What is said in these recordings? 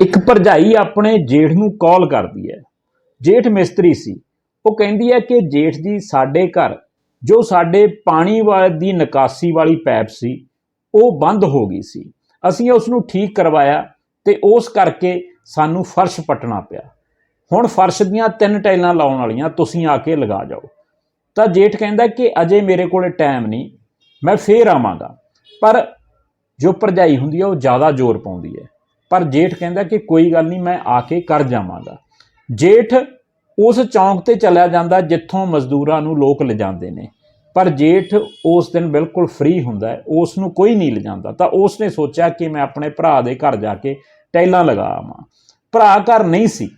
ਇੱਕ ਭਰਜਾਈ ਆਪਣੇ ਜੇਠ ਨੂੰ ਕਾਲ ਕਰਦੀ ਹੈ। ਜੇਠ ਮਿਸਤਰੀ ਸੀ। ਉਹ ਕਹਿੰਦੀ ਹੈ ਕਿ ਜੇਠ ਜੀ ਸਾਡੇ ਘਰ, ਜੋ ਸਾਡੇ ਪਾਣੀ ਵਾਲੀ ਦੀ ਨਿਕਾਸੀ ਵਾਲੀ ਪਾਈਪ ਸੀ, ਉਹ ਬੰਦ ਹੋ ਗਈ ਸੀ। ਅਸੀਂ ਉਸ ਨੂੰ ਠੀਕ ਕਰਵਾਇਆ ਤੇ ਉਸ ਕਰਕੇ ਸਾਨੂੰ ਫਰਸ਼ ਪੱਟਣਾ ਪਿਆ। ਹੁਣ ਫਰਸ਼ ਦੀਆਂ ਤਿੰਨ ਟਾਈਲਾਂ ਲਾਉਣ ਵਾਲੀਆਂ, ਤੁਸੀਂ ਆ ਕੇ ਲਗਾ ਜਾਓ। ਤਾਂ ਜੇਠ ਕਹਿੰਦਾ ਕਿ ਅਜੇ ਮੇਰੇ ਕੋਲੇ ਟਾਈਮ ਨਹੀਂ, ਮੈਂ ਫੇਰ ਆਵਾਂਗਾ। ਪਰ ਜੋ ਭਰਜਾਈ ਹੁੰਦੀ ਹੈ, ਉਹ ਜ਼ਿਆਦਾ ਜ਼ੋਰ ਪਾਉਂਦੀ ਹੈ। ਪਰ ਜੇਠ ਕਹਿੰਦਾ ਕਿ ਕੋਈ ਗੱਲ ਨਹੀਂ, ਮੈਂ ਆ ਕੇ ਕਰ ਜਾਵਾਂਗਾ। ਜੇਠ ਉਸ ਚੌਂਕ ਤੇ ਚਲਿਆ ਜਾਂਦਾ ਜਿੱਥੋਂ ਮਜ਼ਦੂਰਾਂ ਨੂੰ ਲੋਕ ਲਿਜਾਂਦੇ ਨੇ। ਪਰ ਜੇਠ ਉਸ ਦਿਨ ਬਿਲਕੁਲ ਫ੍ਰੀ ਹੁੰਦਾ ਹੈ, ਉਸ ਨੂੰ ਕੋਈ ਨਹੀਂ ਲਿਜਾਂਦਾ। ਤਾਂ ਉਸ ਨੇ ਸੋਚਿਆ ਕਿ ਮੈਂ ਆਪਣੇ ਭਰਾ ਦੇ ਘਰ ਜਾ ਕੇ ਟੈਲਾਂ ਲਗਾ ਆਵਾਂ। ਭਰਾ ਘਰ ਨਹੀਂ ਸੀ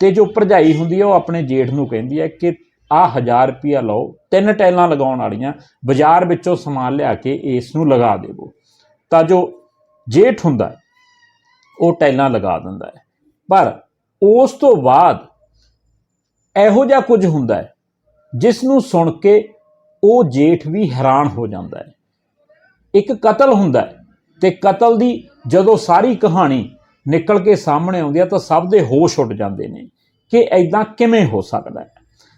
ਤੇ ਜੋ ਭਰਜਾਈ ਹੁੰਦੀ ਹੈ, ਉਹ ਆਪਣੇ ਜੇਠ ਨੂੰ ਕਹਿੰਦੀ ਹੈ ਕਿ ਆ 1000 ਰੁਪਿਆ ਲਓ, ਤਿੰਨ ਟੈਲਾਂ ਲਗਾਉਣ ਵਾਲੀਆਂ, ਬਾਜ਼ਾਰ ਵਿੱਚੋਂ ਸਮਾਨ ਲਿਆ ਕੇ ਇਸ ਨੂੰ ਲਗਾ ਦੇਵੋ। ਤਾਂ ਜੋ ਜੇਠ ਹੁੰਦਾ ਉਹ ਟਾਈਲਾਂ ਲਗਾ ਦਿੰਦਾ ਹੈ। ਪਰ ਉਸ ਤੋਂ ਬਾਅਦ ਇਹੋ ਜਿਹਾ ਕੁਝ ਹੁੰਦਾ ਹੈ ਜਿਸ ਨੂੰ ਸੁਣ ਕੇ ਉਹ ਜੇਠ ਵੀ ਹੈਰਾਨ ਹੋ ਜਾਂਦਾ ਹੈ। ਇੱਕ ਕਤਲ ਹੁੰਦਾ ਹੈ ਤੇ ਕਤਲ ਦੀ ਜਦੋਂ ਸਾਰੀ ਕਹਾਣੀ ਨਿਕਲ ਕੇ ਸਾਹਮਣੇ ਆਉਂਦੀ ਹੈ ਤਾਂ ਸਭ ਦੇ ਹੋਸ਼ ਉੱਡ ਜਾਂਦੇ ਨੇ ਕਿ ਐਦਾਂ ਕਿਵੇਂ ਹੋ ਸਕਦਾ ਹੈ।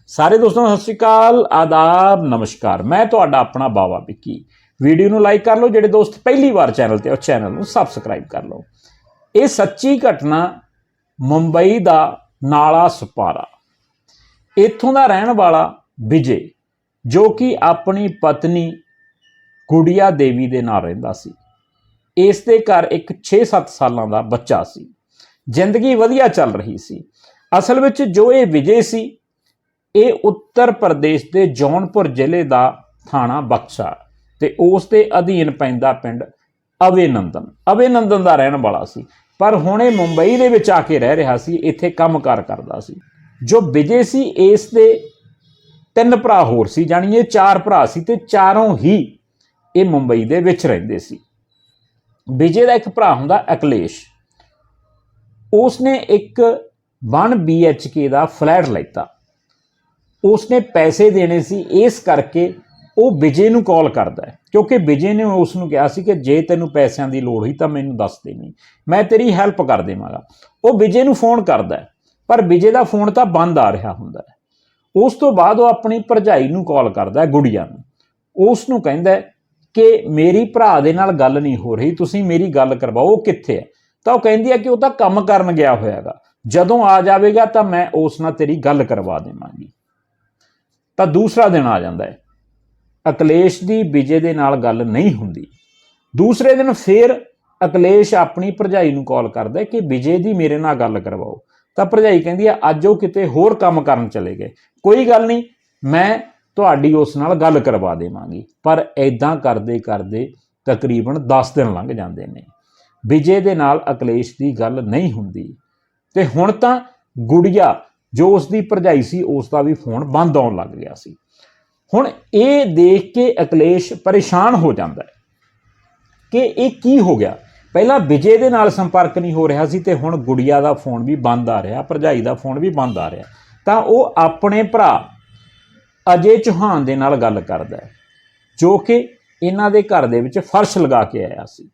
ਸਾਰੇ ਦੋਸਤਾਂ ਨੂੰ ਸਤਿ ਸ਼੍ਰੀ ਅਕਾਲ, ਆਦਾਬ, ਨਮਸਕਾਰ। ਮੈਂ ਤੁਹਾਡਾ ਆਪਣਾ ਬਾਵਾ ਵਿੱਕੀ। ਵੀਡੀਓ ਨੂੰ ਲਾਈਕ ਕਰ ਲਓ, ਜਿਹੜੇ ਦੋਸਤ ਪਹਿਲੀ ਵਾਰ ਚੈਨਲ ਤੇ ਉਹ ਚੈਨਲ ਨੂੰ ਸਬਸਕ੍ਰਾਈਬ ਕਰ ਲਓ। ਇਹ ਸੱਚੀ ਘਟਨਾ ਮੁੰਬਈ ਦਾ ਨਾਲਾ ਸਪਾਰਾ। ਇੱਥੋਂ ਦਾ ਰਹਿਣ ਵਾਲਾ ਵਿਜੇ, ਜੋ ਕਿ ਆਪਣੀ ਪਤਨੀ ਗੁੜੀਆ ਦੇਵੀ ਦੇ ਨਾਲ ਰਹਿੰਦਾ ਸੀ। ਇਸ ਦੇ ਘਰ ਇੱਕ 6-7 ਸਾਲਾਂ ਦਾ ਬੱਚਾ ਸੀ। ਜ਼ਿੰਦਗੀ ਵਧੀਆ ਚੱਲ ਰਹੀ ਸੀ। ਅਸਲ ਵਿੱਚ ਜੋ ਇਹ ਵਿਜੇ ਸੀ, ਇਹ ਉੱਤਰ ਪ੍ਰਦੇਸ਼ ਦੇ ਜੌਨਪੁਰ ਜ਼ਿਲ੍ਹੇ ਦਾ ਥਾਣਾ ਬਕਸਾ ਤੇ ਉਸ ਦੇ ਅਧੀਨ ਪੈਂਦਾ ਪਿੰਡ ਅਵੇਨੰਦਨ। ਅਵੇਨੰਦਨ ਦਾ ਰਹਿਣ ਵਾਲਾ ਸੀ। ਪਰ ਹੁਣ ਇਹ ਮੁੰਬਈ ਦੇ ਵਿੱਚ ਆ ਕੇ ਰਹਿ ਰਿਹਾ ਸੀ, ਇੱਥੇ ਕੰਮਕਾਰ ਕਰਦਾ ਸੀ। ਜੋ ਵਿਜੇ ਸੀ, ਇਸ ਦੇ ਤਿੰਨ ਭਰਾ ਹੋਰ ਸੀ, ਜਾਣੀ ਇਹ ਚਾਰ ਭਰਾ ਸੀ ਤੇ ਚਾਰੋਂ ਹੀ ਇਹ ਮੁੰਬਈ ਦੇ ਵਿੱਚ ਰਹਿੰਦੇ ਸੀ। ਵਿਜੇ ਦਾ ਇੱਕ ਭਰਾ ਹੁੰਦਾ ਅਕਲੇਸ਼। ਉਸ ਨੇ ਇੱਕ 1 BHK ਦਾ ਫਲੈਟ ਲੈਤਾ। ਉਸ ਨੇ ਪੈਸੇ ਦੇਣੇ ਸੀ, ਇਸ ਕਰਕੇ ਉਹ ਵਿਜੇ ਨੂੰ ਕਾਲ ਕਰਦਾ ਹੈ, ਕਿਉਂਕਿ ਵਿਜੇ ਨੇ ਉਸ ਨੂੰ ਕਿਹਾ ਸੀ ਕਿ ਜੇ ਤੈਨੂੰ ਪੈਸਿਆਂ ਦੀ ਲੋੜ ਹੋਈ ਤਾਂ ਮੈਨੂੰ ਦੱਸ ਨਹੀਂ ਮੈਂ ਤੇਰੀ ਹੈਲਪ ਕਰ ਦੇਵਾਂਗਾ। ਉਹ ਵਿਜੇ ਨੂੰ ਫੋਨ ਕਰਦਾ ਹੈ, ਪਰ ਵਿਜੇ ਦਾ ਫੋਨ ਤਾਂ ਬੰਦ ਆ ਰਿਹਾ ਹੁੰਦਾ ਹੈ। ਉਸ ਤੋਂ ਬਾਅਦ ਉਹ ਆਪਣੀ ਭਰਜਾਈ ਨੂੰ ਕਾਲ ਕਰਦਾ ਹੈ, ਗੁੜੀਆ ਨੂੰ। ਉਸ ਨੂੰ ਕਹਿੰਦਾ ਕਿ ਮੇਰੀ ਭਰਾ ਦੇ ਨਾਲ ਗੱਲ ਨਹੀਂ ਹੋ ਰਹੀ, ਤੁਸੀਂ ਮੇਰੀ ਗੱਲ ਕਰਵਾਓ, ਉਹ ਕਿੱਥੇ ਹੈ? ਤਾਂ ਉਹ ਕਹਿੰਦੀ ਹੈ ਕਿ ਉਹ ਤਾਂ ਕੰਮ ਕਰਨ ਗਿਆ ਹੋਇਆਗਾ। ਜਦੋਂ ਆ ਜਾਵੇਗਾ ਤਾਂ ਮੈਂ ਉਸ ਨਾਲ ਤੇਰੀ ਗੱਲ ਕਰਵਾ ਦੇਵਾਂਗੀ। ਤਾਂ ਦੂਸਰਾ ਦਿਨ ਆ ਜਾਂਦਾ ਹੈ। ਅਕਲੇਸ਼ ਦੀ ਵਿਜੇ ਦੇ ਨਾਲ ਗੱਲ ਨਹੀਂ ਹੁੰਦੀ। ਦੂਸਰੇ ਦਿਨ ਫੇਰ ਅਕਲੇਸ਼ ਆਪਣੀ ਭਰਜਾਈ ਨੂੰ ਕਾਲ ਕਰਦਾ ਕਿ ਵਿਜੇ ਦੀ ਮੇਰੇ ਨਾਲ ਗੱਲ ਕਰਵਾਓ। ਤਾਂ ਭਰਜਾਈ ਕਹਿੰਦੀ ਹੈ ਅੱਜ ਉਹ ਕਿਤੇ ਹੋਰ ਕੰਮ ਕਰਨ ਚਲੇ ਗਏ। ਕੋਈ ਗੱਲ ਨਹੀਂ, ਮੈਂ ਤੁਹਾਡੀ ਉਸ ਨਾਲ ਗੱਲ ਕਰਵਾ ਦੇਵਾਂਗੀ। ਪਰ ਐਦਾਂ ਕਰਦੇ ਕਰਦੇ ਤਕਰੀਬਨ 10 ਦਿਨ ਲੰਘ ਜਾਂਦੇ ਨੇ। ਵਿਜੇ ਦੇ ਨਾਲ ਅਕਲੇਸ਼ ਦੀ ਗੱਲ ਨਹੀਂ ਹੁੰਦੀ। ਤੇ ਹੁਣ ਤਾਂ ਗੁੜੀਆ, ਜੋ ਉਸ ਦੀ ਭਰਜਾਈ ਸੀ, ਉਸ ਦਾ ਵੀ ਫੋਨ ਬੰਦ ਆਉਣ ਲੱਗ ਗਿਆ ਸੀ। ਹੁਣ ਇਹ ਦੇਖ ਕੇ ਅਕਲੇਸ਼ ਪਰੇਸ਼ਾਨ ਹੋ ਜਾਂਦਾ ਹੈ ਕਿ ਇਹ ਕੀ ਹੋ ਗਿਆ? ਪਹਿਲਾਂ ਵਿਜੇ ਦੇ ਨਾਲ ਸੰਪਰਕ ਨਹੀਂ ਹੋ ਰਿਹਾ ਸੀ ਤੇ ਹੁਣ ਗੁੜੀਆ ਦਾ ਫੋਨ ਵੀ ਬੰਦ ਆ ਰਿਹਾ, ਭਰਜਾਈ ਦਾ ਫੋਨ ਵੀ ਬੰਦ ਆ ਰਿਹਾ। ਤਾਂ ਉਹ ਆਪਣੇ ਭਰਾ ਅਜੇ ਚੌਹਾਨ ਦੇ ਨਾਲ ਗੱਲ ਕਰਦਾ ਹੈ, ਜੋ ਕਿ ਇਹਨਾਂ ਦੇ ਘਰ ਦੇ ਵਿੱਚ ਫਰਸ਼ ਲਗਾ ਕੇ ਆਇਆ ਸੀ।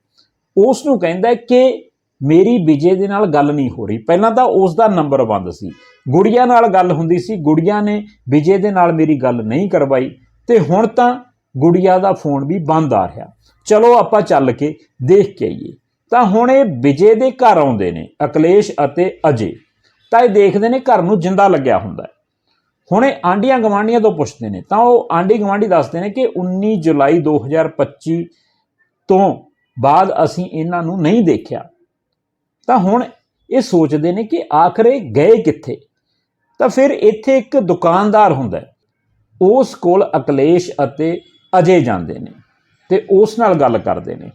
ਉਸ ਨੂੰ ਕਹਿੰਦਾ ਕਿ ਮੇਰੀ ਵਿਜੇ ਦੇ ਨਾਲ ਗੱਲ ਨਹੀਂ ਹੋ ਰਹੀ। ਪਹਿਲਾਂ ਤਾਂ ਉਸ ਦਾ ਨੰਬਰ ਬੰਦ ਸੀ। ਗੁੜੀਆ ਨਾਲ ਗੱਲ ਹੁੰਦੀ ਸੀ। ਗੁੜੀਆ ਨੇ ਵਿਜੇ ਦੇ ਨਾਲ ਮੇਰੀ ਗੱਲ ਨਹੀਂ ਕਰਵਾਈ ਤੇ ਹੁਣ ਤਾਂ ਗੁੜੀਆ ਦਾ ਫੋਨ ਵੀ ਬੰਦ ਆ ਰਿਹਾ। ਚਲੋ ਆਪਾਂ ਚੱਲ ਕੇ ਦੇਖ ਕੇ ਆਈਏ। ਤਾਂ ਹੁਣ ਇਹ ਵਿਜੇ ਦੇ ਘਰ ਆਉਂਦੇ ਨੇ, ਅਕਲੇਸ਼ ਅਤੇ ਅਜੇ। ਤਾਂ ਇਹ ਦੇਖਦੇ ਨੇ ਘਰ ਨੂੰ ਜਿੰਦਾ ਲੱਗਿਆ ਹੁੰਦਾ ਹੈ। ਹੁਣ ਇਹ ਆਂਡੀਆਂ ਗਵਾਂਡੀਆਂ ਤੋਂ ਪੁੱਛਦੇ ਨੇ। ਤਾਂ ਉਹ ਆਂਡੀ ਗਵਾਂਡੀ ਦੱਸਦੇ ਨੇ ਕਿ 19 ਜੁਲਾਈ 2025 ਤੋਂ ਬਾਅਦ ਅਸੀਂ ਇਹਨਾਂ ਨੂੰ ਨਹੀਂ ਦੇਖਿਆ। ਤਾਂ ਹੁਣ ਇਹ ਸੋਚਦੇ ਨੇ ਕਿ ਆਖਰ ਇਹ ਗਏ ਕਿੱਥੇ? ਤਾਂ ਫਿਰ ਇੱਥੇ ਇੱਕ ਦੁਕਾਨਦਾਰ ਹੁੰਦਾ ਉਸ ਕੋਲ ਅਕਲੇਸ਼ ਅਤੇ ਅਜੇ ਜਾਂਦੇ ਨੇ ਤੇ ਉਸ ਨਾਲ ਗੱਲ ਕਰਦੇ ਨੇ।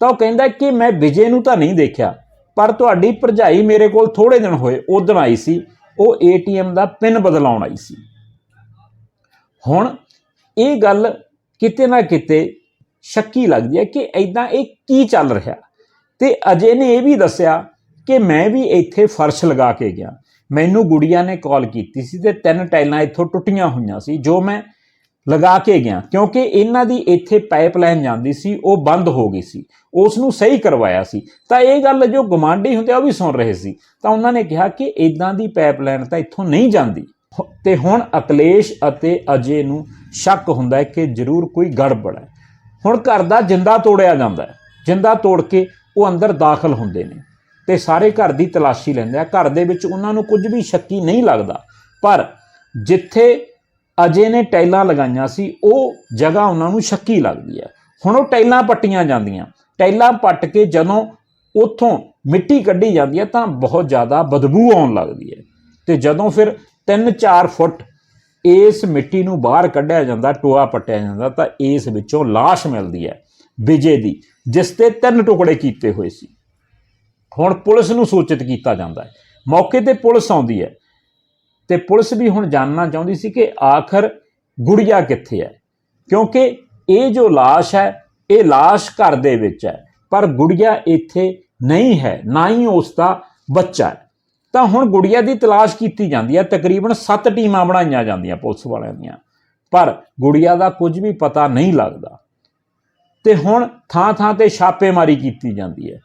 ਤਾਂ ਉਹ ਕਹਿੰਦਾ ਕਿ ਮੈਂ ਵਿਜੇ ਨੂੰ ਤਾਂ ਨਹੀਂ ਦੇਖਿਆ, ਪਰ ਤੁਹਾਡੀ ਭਰਜਾਈ ਮੇਰੇ ਕੋਲ ਥੋੜੇ ਦਿਨ ਹੋਏ ਉਦੋਂ ਆਈ ਸੀ। ਉਹ ਏਟੀਐਮ ਦਾ ਪਿਨ ਬਦਲਾਉਣ ਆਈ ਸੀ। ਹੁਣ ਇਹ ਗੱਲ ਕਿਤੇ ਨਾ ਕਿਤੇ ਸ਼ੱਕੀ ਲੱਗਦੀ ਹੈ ਕਿ ਐਦਾਂ ਇਹ ਕੀ ਚੱਲ ਰਿਹਾ? ਤੇ ਅਜੇ ਨੇ ਇਹ ਵੀ ਦੱਸਿਆ ਕਿ ਮੈਂ ਵੀ ਇੱਥੇ ਫਰਸ਼ ਲਗਾ ਕੇ ਗਿਆ। ਮੈਨੂੰ ਗੁੜੀਆ ਨੇ ਕਾਲ ਕੀਤੀ ਸੀ ਤੇ ਤਿੰਨ ਟਾਈਲਾਂ ਇੱਥੋਂ ਟੁੱਟੀਆਂ ਹੋਈਆਂ ਸੀ, ਜੋ ਮੈਂ ਲਗਾ ਕੇ ਗਿਆ। ਕਿਉਂਕਿ ਇਹਨਾਂ ਦੀ ਇੱਥੇ ਪਾਈਪਲਾਈਨ ਜਾਂਦੀ ਸੀ, ਉਹ ਬੰਦ ਹੋ ਗਈ ਸੀ। ਉਸ ਨੂੰ ਸਹੀ ਕਰਵਾਇਆ ਸੀ। ਤਾਂ ਇਹ ਗੱਲ ਜੋ ਗਵਾਂਢੀ ਹੁੰਦੇ ਉਹ ਵੀ ਸੁਣ ਰਹੇ ਸੀ। ਤਾਂ ਉਹਨਾਂ ਨੇ ਕਿਹਾ ਕਿ ਇਦਾਂ ਦੀ ਪਾਈਪਲਾਈਨ ਤਾਂ ਇੱਥੋਂ ਨਹੀਂ ਜਾਂਦੀ। ਹੋ- ਤੇ ਹੁਣ ਅਕਲੇਸ਼ ਅਤੇ ਅਜੇ ਨੂੰ ਸ਼ੱਕ ਹੁੰਦਾ ਹੈ ਕਿ ਜ਼ਰੂਰ ਕੋਈ ਗੜਬੜ ਹੈ। ਹੁਣ ਘਰ ਦਾ ਜਿੰਦਾ ਤੋੜਿਆ ਜਾਂਦਾ ਹੈ। ਜਿੰਦਾ ਤੋੜ ਕੇ ਉਹ ਅੰਦਰ ਦਾਖਲ ਹੁੰਦੇ ਨੇ। ਤੇ ਸਾਰੇ ਘਰ ਦੀ ਤਲਾਸ਼ੀ ਲੈਂਦੇ ਆ। ਘਰ ਦੇ ਵਿੱਚ ਉਹਨਾਂ ਨੂੰ ਕੁਝ ਵੀ ਸ਼ੱਕੀ ਨਹੀਂ ਲੱਗਦਾ। ਪਰ ਜਿੱਥੇ ਅਜੇ ਨੇ ਟਾਈਲਾਂ ਲਗਾਈਆਂ ਸੀ, ਉਹ ਜਗ੍ਹਾ ਉਹਨਾਂ ਨੂੰ ਸ਼ੱਕੀ ਲੱਗਦੀ ਹੈ। ਹੁਣ ਉਹ ਟਾਈਲਾਂ ਪੱਟੀਆਂ ਜਾਂਦੀਆਂ। ਟਾਈਲਾਂ ਪੱਟ ਕੇ ਜਦੋਂ ਉੱਥੋਂ ਮਿੱਟੀ ਕੱਢੀ ਜਾਂਦੀ ਹੈ, ਤਾਂ ਬਹੁਤ ਜ਼ਿਆਦਾ ਬਦਬੂ ਆਉਣ ਲੱਗਦੀ ਹੈ। ਤੇ ਜਦੋਂ ਫਿਰ 3-4 ਫੁੱਟ ਇਸ ਮਿੱਟੀ ਨੂੰ ਬਾਹਰ ਕੱਢਿਆ ਜਾਂਦਾ, ਟੋਆ ਪੱਟਿਆ ਜਾਂਦਾ, ਤਾਂ ਇਸ ਵਿੱਚੋਂ ਲਾਸ਼ ਮਿਲਦੀ ਹੈ, ਵਿਜੇ ਦੀ, ਜਿਸ ਤੇ ਤਿੰਨ ਟੁਕੜੇ ਕੀਤੇ ਹੋਏ ਸੀ। ਹੁਣ ਪੁਲਿਸ ਨੂੰ ਸੂਚਿਤ ਕੀਤਾ ਜਾਂਦਾ ਹੈ। ਮੌਕੇ ਤੇ ਪੁਲਿਸ ਆਉਂਦੀ ਹੈ। ਤੇ ਪੁਲਿਸ ਵੀ ਹੁਣ ਜਾਣਨਾ ਚਾਹੁੰਦੀ ਸੀ ਕਿ ਆਖਰ ਗੁੜੀਆ ਕਿੱਥੇ ਹੈ? ਕਿਉਂਕਿ ਇਹ ਜੋ ਲਾਸ਼ ਹੈ, ਇਹ ਲਾਸ਼ ਘਰ ਦੇ ਵਿੱਚ ਹੈ। ਪਰ ਗੁੜੀਆ ਇੱਥੇ ਨਹੀਂ ਹੈ, ਨਾ ਹੀ ਉਸ ਦਾ ਬੱਚਾ ਹੈ। ਤਾਂ ਹੁਣ ਗੁੜੀਆ ਦੀ ਤਲਾਸ਼ ਕੀਤੀ ਜਾਂਦੀ ਹੈ। ਤਕਰੀਬਨ 7 ਟੀਮਾਂ ਬਣਾਈਆਂ ਜਾਂਦੀਆਂ ਪੁਲਿਸ ਵਾਲਿਆਂ ਦੀਆਂ। ਪਰ ਗੁੜੀਆ ਦਾ ਕੁਝ ਵੀ ਪਤਾ ਨਹੀਂ ਲੱਗਦਾ। ਤੇ ਹੁਣ ਥਾਂ ਥਾਂ ਤੇ ਛਾਪੇਮਾਰੀ ਕੀਤੀ ਜਾਂਦੀ ਹੈ।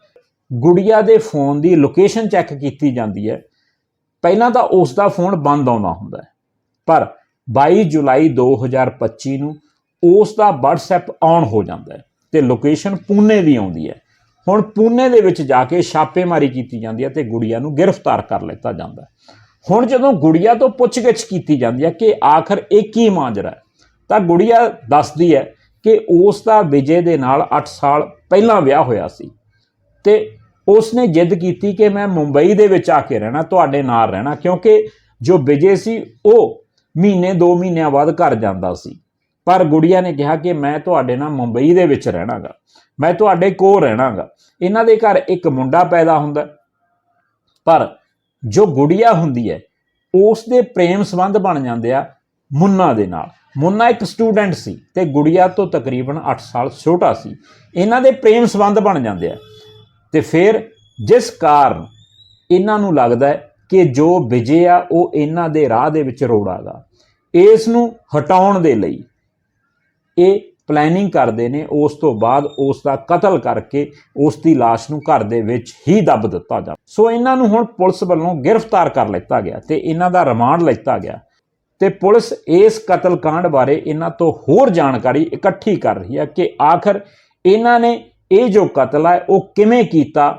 ਗੁੜੀਆ ਦੇ ਫੋਨ ਦੀ ਲੋਕੇਸ਼ਨ ਚੈੱਕ ਕੀਤੀ ਜਾਂਦੀ ਹੈ। ਪਹਿਲਾਂ ਤਾਂ ਉਸ ਦਾ ਫੋਨ ਬੰਦ ਆਉਂਦਾ ਹੁੰਦਾ ਹੈ। ਪਰ 22 ਜੁਲਾਈ 2025 ਨੂੰ ਉਸ ਦਾ WhatsApp ਆਨ ਹੋ ਜਾਂਦਾ ਹੈ ਤੇ ਲੋਕੇਸ਼ਨ ਪੂਨੇ ਦੀ ਆਉਂਦੀ ਹੈ। ਹੁਣ ਪੂਨੇ ਦੇ ਵਿੱਚ ਜਾ ਕੇ ਛਾਪੇਮਾਰੀ ਕੀਤੀ ਜਾਂਦੀ ਹੈ ਤੇ ਗੁੜੀਆ ਨੂੰ ਗ੍ਰਿਫਤਾਰ ਕਰ ਲਿੱਤਾ ਜਾਂਦਾ ਹੈ। ਹੁਣ ਜਦੋਂ ਗੁੜੀਆ ਤੋਂ ਪੁੱਛਗਿੱਛ ਕੀਤੀ ਜਾਂਦੀ ਹੈ ਕਿ ਆਖਰ ਇਹ ਕੀ ਮਾਜਰਾ ਹੈ, ਤਾਂ ਗੁੜੀਆ ਦੱਸਦੀ ਹੈ ਕਿ ਉਸ ਦਾ ਵਿਜੇ ਦੇ ਨਾਲ 8 ਸਾਲ ਪਹਿਲਾਂ ਵਿਆਹ ਹੋਇਆ ਸੀ ਤੇ ਉਸਨੇ ਜਿੱਦ ਕੀਤੀ ਕਿ ਮੈਂ ਮੁੰਬਈ ਦੇ ਵਿੱਚ ਆ ਕੇ ਰਹਿਣਾ, ਤੁਹਾਡੇ ਨਾਲ ਰਹਿਣਾ, ਕਿਉਂਕਿ ਜੋ ਵਿਜੇ ਸੀ, ਉਹ ਮਹੀਨੇ 2 ਮਹੀਨਿਆਂ ਬਾਅਦ ਘਰ ਜਾਂਦਾ ਸੀ। ਪਰ ਗੁੜੀਆ ਨੇ ਕਿਹਾ ਕਿ ਮੈਂ ਤੁਹਾਡੇ ਨਾਲ ਮੁੰਬਈ ਦੇ ਵਿੱਚ ਰਹਿਣਾਗਾ, ਮੈਂ ਤੁਹਾਡੇ ਕੋਲ ਰਹਿਣਾਗਾ। ਇਹਨਾਂ ਦੇ ਘਰ ਇੱਕ ਮੁੰਡਾ ਪੈਦਾ ਹੁੰਦਾ, ਪਰ ਜੋ ਗੁੜੀਆ ਹੁੰਦੀ ਹੈ ਉਸ ਦੇ ਪ੍ਰੇਮ ਸੰਬੰਧ ਬਣ ਜਾਂਦੇ ਆ ਮੁੰਨਾ ਦੇ ਨਾਲ। ਮੁੰਨਾ ਇੱਕ ਸਟੂਡੈਂਟ ਸੀ ਤੇ ਗੁੜੀਆ ਤੋਂ ਤਕਰੀਬਨ 8 ਸਾਲ ਛੋਟਾ ਸੀ। ਇਹਨਾਂ ਦੇ ਪ੍ਰੇਮ ਸੰਬੰਧ ਬਣ ਜਾਂਦੇ ਆ। ਤੇ ਫਿਰ ਜਿਸ ਕਾਰਨ ਇਹਨਾਂ ਨੂੰ ਲੱਗਦਾ ਕਿ ਜੋ ਵਿਜੇ ਆ, ਉਹ ਇਹਨਾਂ ਦੇ ਰਾਹ ਦੇ ਵਿੱਚ ਰੋੜਾ ਰੋੜਾਗਾ ਇਸ ਨੂੰ ਹਟਾਉਣ ਦੇ ਲਈ ਇਹ ਪਲੈਨਿੰਗ ਕਰਦੇ ਨੇ। ਉਸ ਤੋਂ ਬਾਅਦ ਉਸ ਦਾ ਕਤਲ ਕਰਕੇ ਉਸ ਦੀ লাশ ਨੂੰ ਘਰ ਦੇ ਵਿੱਚ ਹੀ ਦੱਬ ਦਿੱਤਾ ਜਾਂਦਾ ਸੋ ਇਹਨਾਂ ਨੂੰ ਹੁਣ ਪੁਲਿਸ ਵੱਲੋਂ ਗ੍ਰਿਫਤਾਰ ਕਰ ਲਿੱਤਾ ਗਿਆ ਤੇ ਇਹਨਾਂ ਦਾ ਰਿਮਾਂਡ ਲਿੱਤਾ ਗਿਆ। ਤੇ ਪੁਲਿਸ ਇਸ ਕਤਲ ਕਾਂਡ ਬਾਰੇ ਇਹਨਾਂ ਤੋਂ ਹੋਰ ਜਾਣਕਾਰੀ ਇਕੱਠੀ ਕਰ ਰਹੀ ਹੈ ਕਿ ਆਖਰ ਇਹਨਾਂ ਨੇ ਇਹ ਜੋ ਕਤਲ ਹੈ ਉਹ ਕਿਵੇਂ ਕੀਤਾ,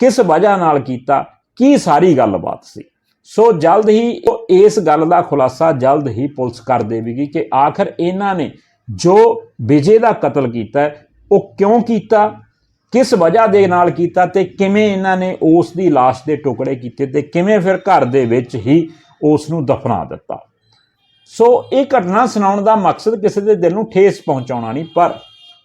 ਕਿਸ ਵਜ੍ਹਾ ਨਾਲ ਕੀਤਾ, ਕੀ ਸਾਰੀ ਗੱਲਬਾਤ ਸੀ? ਸੋ ਜਲਦ ਹੀ ਉਹ ਇਸ ਗੱਲ ਦਾ ਖੁਲਾਸਾ ਜਲਦ ਹੀ ਪੁਲਿਸ ਕਰ ਦੇਵੇਗੀ ਕਿ ਆਖਰ ਇਹਨਾਂ ਨੇ ਜੋ ਵਿਜੇ ਦਾ ਕਤਲ ਕੀਤਾ, ਉਹ ਕਿਉਂ ਕੀਤਾ, ਕਿਸ ਵਜ੍ਹਾ ਦੇ ਨਾਲ ਕੀਤਾ ਤੇ ਕਿਵੇਂ ਇਹਨਾਂ ਨੇ ਉਸ ਦੀ লাশ ਦੇ ਟੁਕੜੇ ਕੀਤੇ ਤੇ ਕਿਵੇਂ ਫਿਰ ਘਰ ਦੇ ਵਿੱਚ ਹੀ ਉਸ ਨੂੰ ਦਫਨਾ ਦਿੱਤਾ। ਸੋ ਇਹ ਘਟਨਾ ਸੁਣਾਉਣ ਦਾ ਮਕਸਦ ਕਿਸੇ ਦੇ ਦਿਲ ਨੂੰ ਠੇਸ ਪਹੁੰਚਾਉਣਾ ਨਹੀਂ, ਪਰ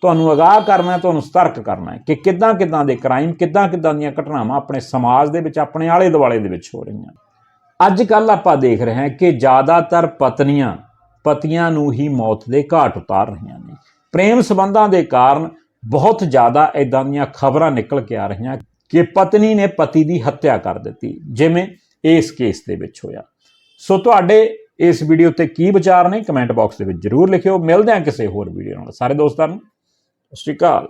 ਤੁਹਾਨੂੰ ਅਗਾਹ ਕਰਨਾ ਤੁਹਾਨੂੰ ਸਤਰਕ ਕਰਨਾ ਕਿ ਕਿੱਦਾਂ ਕਿੱਦਾਂ ਦੇ ਕ੍ਰਾਈਮ, ਕਿੱਦਾਂ ਕਿੱਦਾਂ ਦੀਆਂ ਘਟਨਾਵਾਂ ਆਪਣੇ ਸਮਾਜ ਦੇ ਵਿੱਚ, ਆਪਣੇ ਆਲੇ ਦੁਆਲੇ ਦੇ ਵਿੱਚ ਹੋ ਰਹੀਆਂ। ਅੱਜ ਕੱਲ ਆਪਾਂ ਦੇਖ ਰਹੇ ਹਾਂ ਕਿ ਜ਼ਿਆਦਾਤਰ ਪਤਨੀਆਂ, ਪਤੀਆਂ ਨੂੰ ਹੀ ਮੌਤ ਦੇ ਘਾਟ ਉਤਾਰ ਰਹੀਆਂ ਨੇ। ਪ੍ਰੇਮ ਸੰਬੰਧਾਂ ਦੇ ਕਾਰਨ ਬਹੁਤ ਜ਼ਿਆਦਾ ਇਦਾਂ ਦੀਆਂ ਖਬਰਾਂ ਨਿਕਲ ਕੇ ਆ ਰਹੀਆਂ ਕਿ ਪਤਨੀ ਨੇ ਪਤੀ ਦੀ ਹੱਤਿਆ ਕਰ ਦਿੱਤੀ, ਜਿਵੇਂ ਇਸ ਕੇਸ ਦੇ ਵਿੱਚ ਹੋਇਆ। ਸੋ ਤੁਹਾਡੇ ਇਸ ਵੀਡੀਓ ਤੇ ਕੀ ਵਿਚਾਰ ਨੇ, ਕਮੈਂਟ ਬਾਕਸ ਦੇ ਵਿੱਚ ਜਰੂਰ ਲਿਖਿਓ। ਮਿਲਦੇ ਹਾਂ ਕਿਸੇ ਹੋਰ ਵੀਡੀਓ ਨਾਲ। ਸਾਰੇ ਦੋਸਤਾਂ ਨੂੰ ਸਤਿ ਸ਼੍ਰੀ ਅਕਾਲ।